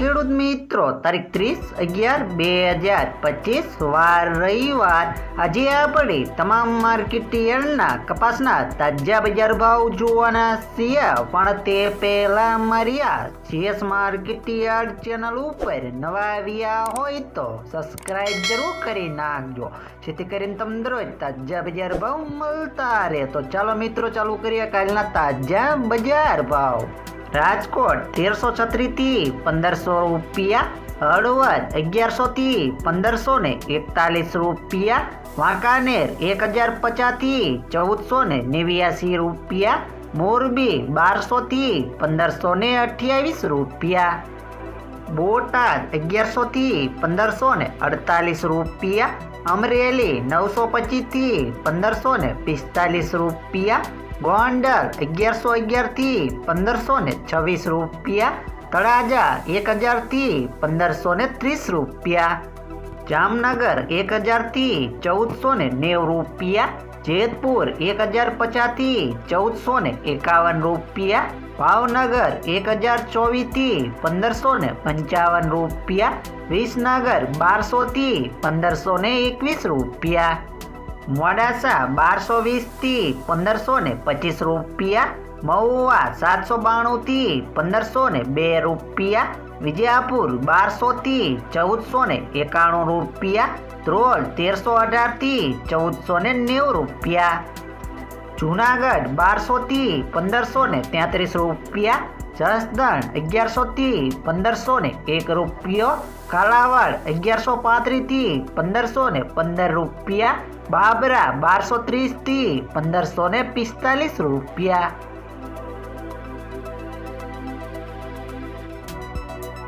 ખેડૂત મિત્રો, તારીખ ત્રીસ અગિયાર બે હજાર પચીસ, વાર રવિવાર. આજે આપણે તમામ માર્કેટ યાર્ડના કપાસના તાજા બજાર ભાવ જોવાના છીએ. પણ તે પહેલા મારી આ જીએસ માર્કેટ યાર્ડ ચેનલ ઉપર નવા આવ્યા હોય તો સબસ્ક્રાઇબ જરૂર કરી નાખજો. જેથી કરીને તમને રોજ તાજા બજાર ભાવ મળતા રહે. તો ચાલો મિત્રો, ચાલુ કરીએ કાલના તાજા બજાર ભાવ. રાજકોટ તેરસો છત્રીસથી પંદરસો રૂપિયા, હળવદ અગિયારસો થી પંદરસો ને એકતાલીસ રૂપિયા, વાંકાનેર એક હજાર પચાસથી ચૌદસો ને નેવ્યાસી રૂપિયા, મોરબી બારસો થી પંદરસો ને અઠ્યાવીસ રૂપિયા, બોટાદ અગિયારસો થી પંદરસો ને અડતાલીસ રૂપિયા, અમરેલી નવસો પચીસથી પંદરસો ને પિસ્તાલીસ રૂપિયા ગોંડલ અગિયારસો અગિયારથી પંદરસો ને છવ્વીસ રૂપિયા, તળાજા એક હજારથી પંદરસો ને ત્રીસ રૂપિયા, જામનગર એક હજારથી ચૌદસો ને નેવ રૂપિયા, જેતપુર એક હજાર પચાસથી ચૌદસો ને એકાવન રૂપિયા, ભાવનગર એક હજાર ચોવીસથી પંદરસો ને પંચાવન રૂપિયા, વિસનગર બારસો થી પંદરસો ને એકવીસ રૂપિયા. મોડાસા બારસો વીસથી પંદરસો ને પચીસ રૂપિયા, મહુવા સાતસો બાણું થી પંદરસો ને બે રૂપિયા, વિજયાપુર બારસો થી ચૌદસો ને એકાણું રૂપિયા, ધ્રોલ તેરસો અઢારથી ચૌદસો ને નેવું રૂપિયા. જુનાગઢ બારસો થી પંદરસો ને તેત્રીસ રૂપિયા, જસદણ અગિયારસો થી પંદરસો ને એક રૂપિયો, કાલાવાડ અગિયારસો પાંત્રીસથી પંદરસો ને પંદર રૂપિયા, બાબરા બારસો ત્રીસથી પંદરસો ને પિસ્તાલીસ રૂપિયા.